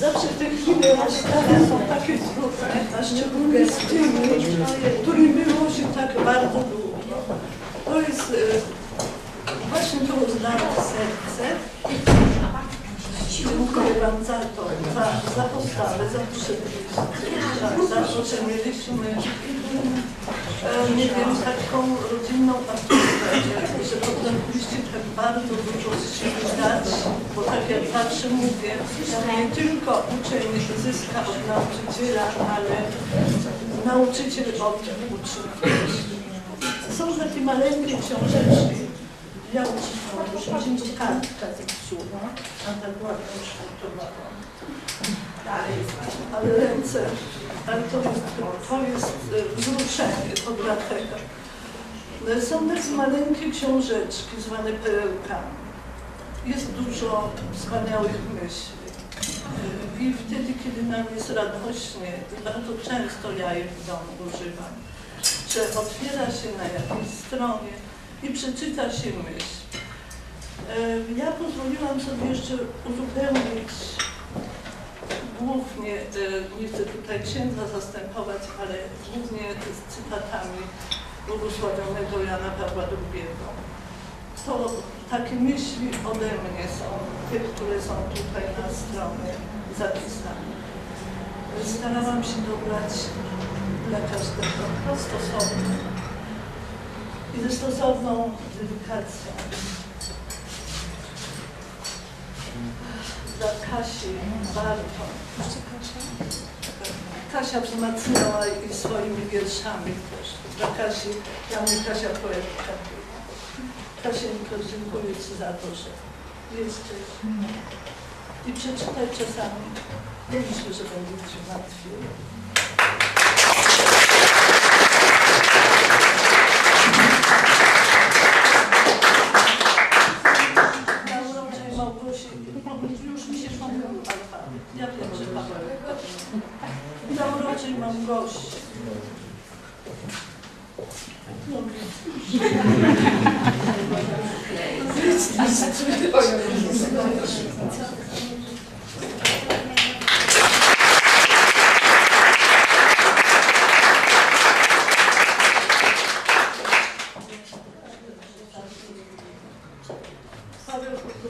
Zawsze te chwile rozstania są takie trudne, a szczególnie z tymi, którymi było się tak bardzo długo. To jest e, właśnie to uznane serce. Dziękuję Wam za to, za, za postawę, za przywództwo, za to, że mieliśmy e, taką rodzinną atmosferę, że potrafiliście tak bardzo dużo z siebie dać, jak zawsze mówię, nie tylko uczeń zyska od nauczyciela, ale nauczyciel od uczniów. Są takie maleńkie książeczki, ja używam, już kartka zepsuła, a tak ładnie ukształtowana. Ale ręce, ale to to jest e, wzruszenie, to dlatego. E, Są takie maleńkie książeczki zwane perełkami. Jest dużo wspaniałych myśli. I wtedy, kiedy nam jest radośnie, i bardzo często ja je w domu używam, że otwiera się na jakiejś stronie i przeczyta się myśl. E, Ja pozwoliłam sobie jeszcze uzupełnić głównie, e, nie chcę tutaj księdza zastępować, ale głównie z cytatami błogosławionego Jana Pawła II. To takie myśli ode mnie są, te, które są tutaj na stronie zapisane. Starałam się dobrać dla każdego stosowne i ze stosowną dedykacją. Dla Kasi Barton. Kasia wzmacniała i swoimi wierszami też. Dla Kasi, dla mnie Kasia poetka. Kasieńko, dziękuję Ci za to, że jesteś. I przeczytaj czasami. Myślę, że będzie Ci łatwiej. Ja wiem, że. Na uroczej Małgosi. No, Paweł, tu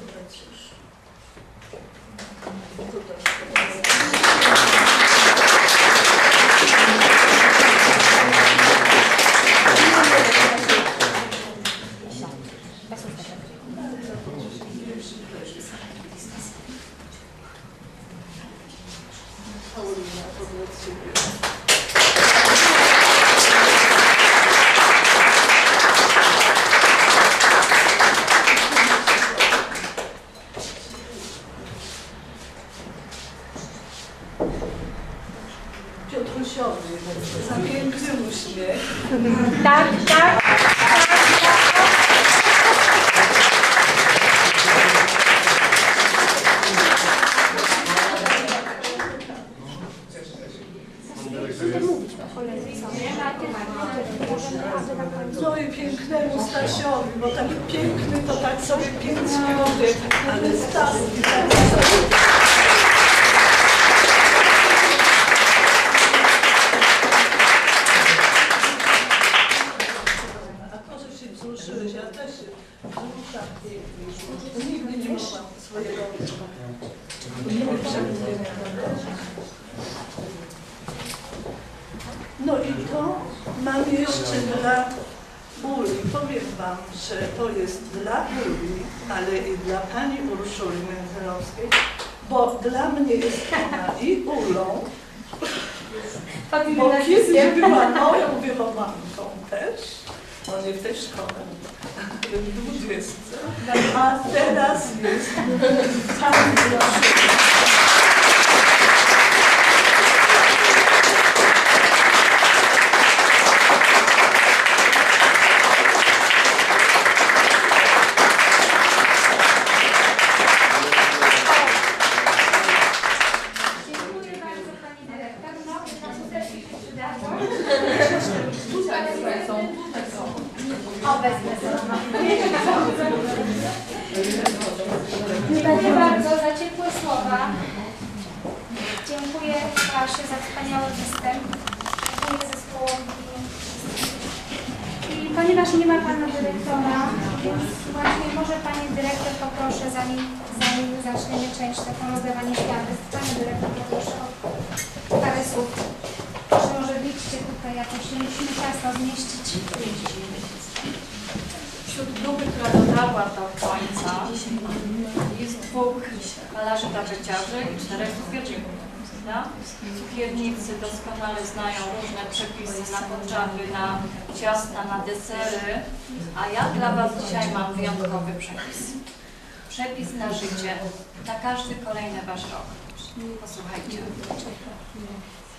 No i pięknemu Stasiowi, bo taki piękny to tak sobie pięć minut, ale Stas i tak sobie. A to, że się wzruszyłeś, ja też się wzruszam. Nigdy nie mogłam swojego No i to mam jeszcze dla Uli. Powiem Wam, że to jest dla Uli, ale i dla Pani Urszuli Międzyrovskiej, bo dla mnie jest ona i Ulą, bo kiedyś była moją wychowanką też, no nie w tej szkole, w dwudziestce, a teraz jest Pani Urszuli. Dziękuję bardzo Pani Dyrektor. No, na chusteczki się przydadzą. Obecne są. Dziękuję bardzo za ciepłe słowa. Dziękuję klasie za wspaniały występ. Dziękuję zespołowi. I ponieważ nie ma Pana Dyrektora, więc właśnie może Pani Dyrektor poproszę, zanim, zanim zaczniemy część taką rozdawanie świadectw, Pani Dyrektor poproszę o parę słów. Proszę może wyjdźcie tutaj jakoś, się musimy Państwa zmieścić. Wśród grupy, która dotarła do końca jest dwóch malarzy tapeciarzy i czterech cukierników. prawda? Cukiernicy doskonale znają różne przepisy na podżawy, na ciasta, na desery, a ja dla Was dzisiaj mam wyjątkowy przepis. Przepis na życie, na każdy kolejny Wasz rok. Posłuchajcie.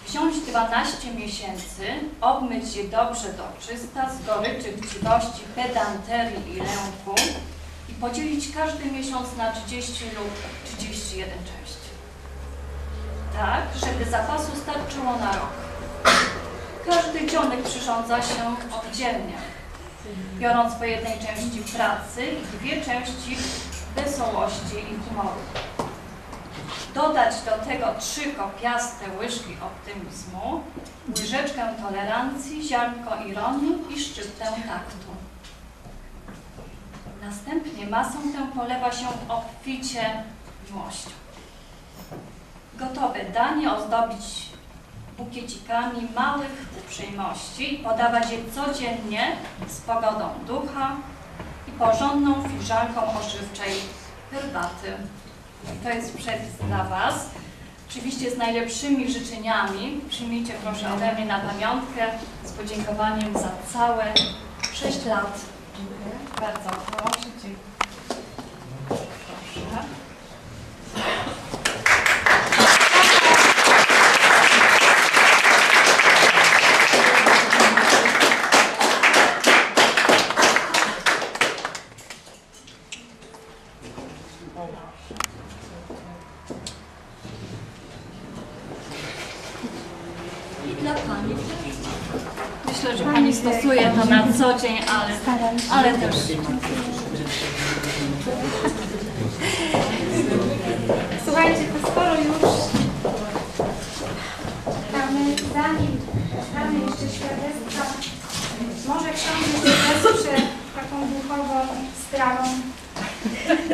Wziąć 12 miesięcy, obmyć je dobrze do czysta, z goryczy, chciwości, pedanterii i lęku i podzielić każdy miesiąc na 30 lub 31 części. Tak, żeby zapasu starczyło na rok. Każdy dzionek przyrządza się oddzielnie, biorąc po jednej części pracy i dwie części wesołości i humoru dodać do tego trzy kopiaste łyżki optymizmu, łyżeczkę tolerancji, ziarnko ironii i szczyptę taktu. Następnie masę tę polewa się obficie miłością. Gotowe danie ozdobić bukiecikami małych uprzejmości podawać je codziennie z pogodą ducha i porządną filiżanką ożywczej herbaty. To jest przepis dla Was. Oczywiście z najlepszymi życzeniami. Przyjmijcie proszę ode mnie na pamiątkę z podziękowaniem za całe 6 lat. Bardzo proszę. Dziękuję. Dla Pani. Myślę, że Pani stosuje to na co dzień, ale, ale też Słuchajcie, to skoro już mamy, zanim damy jeszcze świadectwa, może książę się wesprze taką duchową strawą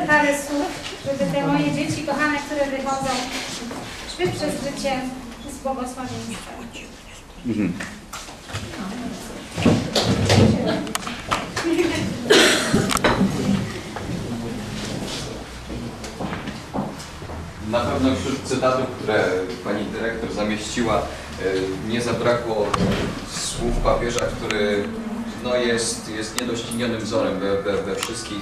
parę słów, żeby te moje dzieci kochane, które wychodzą, szły przez życie z błogosławieństwem. Na pewno wśród cytatów, które pani dyrektor zamieściła, e, nie zabrakło słów papieża, który no, jest, jest niedościnionym wzorem we, we, we wszystkich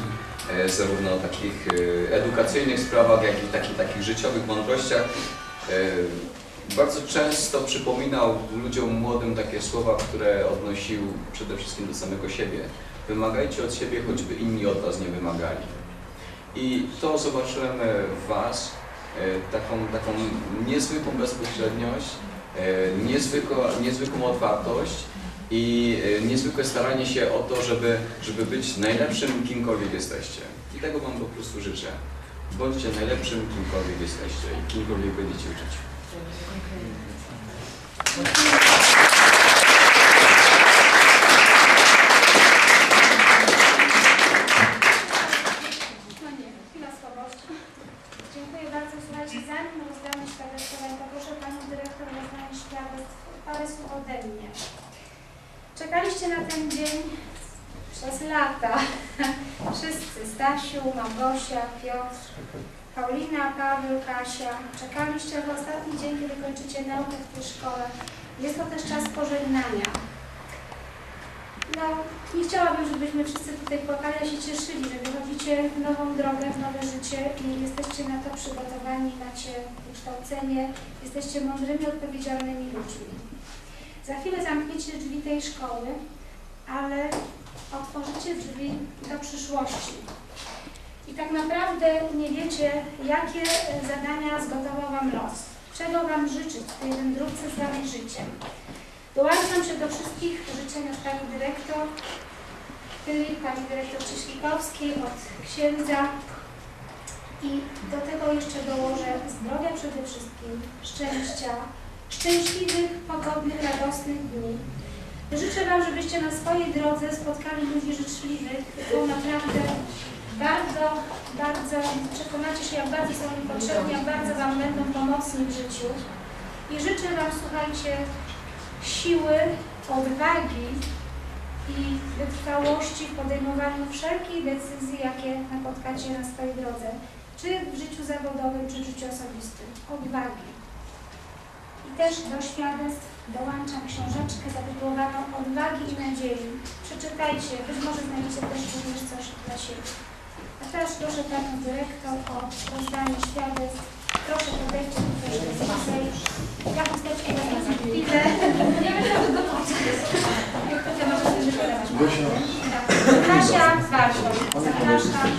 e, zarówno takich e, edukacyjnych sprawach, jak i takich, takich życiowych mądrościach. Bardzo często przypominał ludziom młodym takie słowa, które odnosił przede wszystkim do samego siebie. Wymagajcie od siebie, choćby inni od Was nie wymagali. I to zobaczyłem w Was, e, taką, taką niezwykłą bezpośredniość, e, niezwykłą, niezwykłą otwartość i e, niezwykłe staranie się o to, żeby, żeby być najlepszym kimkolwiek jesteście. I tego Wam po prostu życzę. Bądźcie najlepszym kimkolwiek jesteście i kimkolwiek będziecie w Czekaliście na ten dzień przez lata. Wszyscy, Stasiu, Małgosia, Piotr, Paulina, Paweł, Kasia. Czekaliście w ostatni dzień, kiedy kończycie naukę w tej szkole. Jest to też czas pożegnania. No, nie chciałabym, żebyśmy wszyscy tutaj płakali, a się cieszyli, że wychodzicie w nową drogę, w nowe życie i jesteście na to przygotowani, macie wykształcenie, jesteście mądrymi, odpowiedzialnymi ludźmi. Za chwilę zamkniecie drzwi tej szkoły, ale otworzycie drzwi do przyszłości. I tak naprawdę nie wiecie, jakie e, zadania zgotował Wam los, czego Wam życzyć w tej wędrówce z Wami życiem. Dołączam się do wszystkich życzeń od Pani Dyrektor, Filip, Pani Dyrektor Cieślikowskiej, od księdza I do tego jeszcze dołożę zdrowia przede wszystkim, szczęścia, szczęśliwych, pogodnych, radosnych dni. Życzę Wam, żebyście na swojej drodze spotkali ludzi życzliwych, bo naprawdę bardzo, bardzo przekonacie się, jak bardzo są im potrzebni, jak bardzo Wam będą pomocni w życiu. I życzę Wam, słuchajcie, siły, odwagi i wytrwałości w podejmowaniu wszelkich decyzji, jakie napotkacie na swojej drodze, czy w życiu zawodowym, czy w życiu osobistym. Odwagi. I też do świadectw dołączam książeczkę zatytułowaną Odwagi i nadziei. Przeczytajcie, być może znajdziecie też również coś dla siebie. A teraz proszę Panią Dyrektor o rozdanie świadectw. Proszę podejdźcie do bliżej. Ja chusteczkę wezmę za chwilę. Nie wiem, jak to. Tak. Kasia z Warszawą. Zapraszam.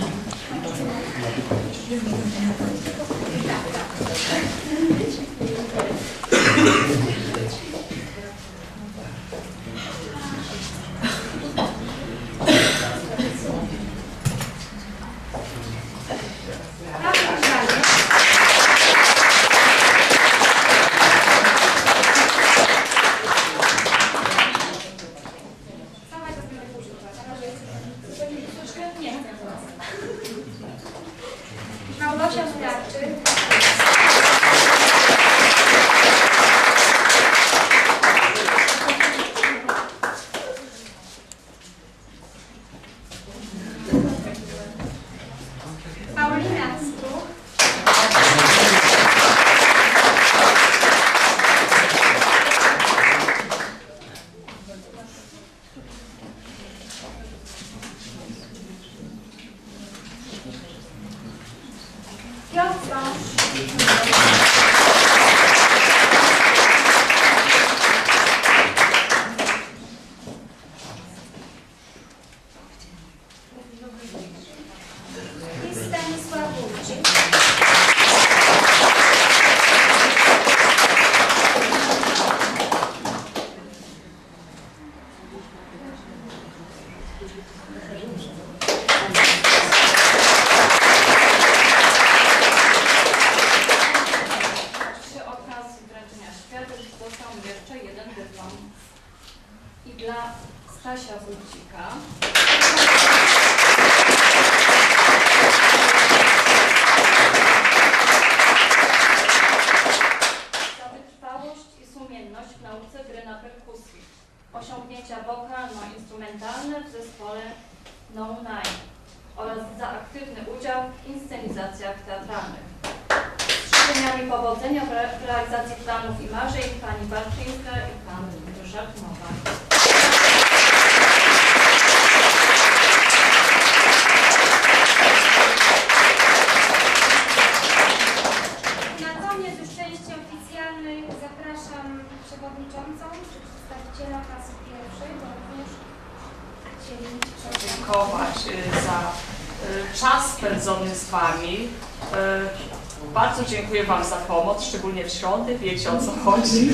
Y, Bardzo dziękuję Wam za pomoc, szczególnie w środę, wiecie o co chodzi.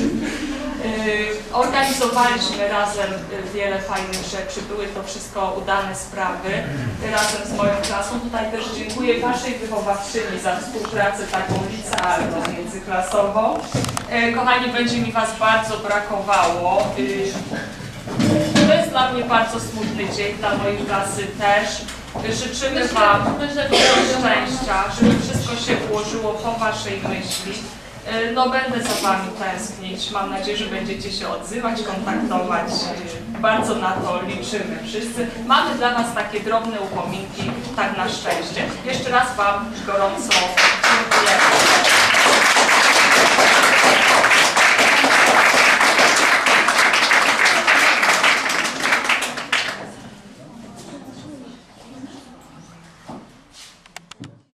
Y, Organizowaliśmy razem y, wiele fajnych rzeczy, były to wszystko udane sprawy razem z moją klasą. Tutaj też dziękuję Waszej wychowawczyni za współpracę taką licealną, międzyklasową. Kochani, będzie mi Was bardzo brakowało. To jest dla mnie bardzo smutny dzień, dla mojej klasy też. Życzymy Wam szczęścia, żeby wszystko się ułożyło po Waszej myśli. Y, No będę za Wami tęsknić. Mam nadzieję, że będziecie się odzywać, kontaktować. Y, Bardzo na to liczymy wszyscy. Mamy dla Was takie drobne upominki, tak na szczęście. Jeszcze raz Wam gorąco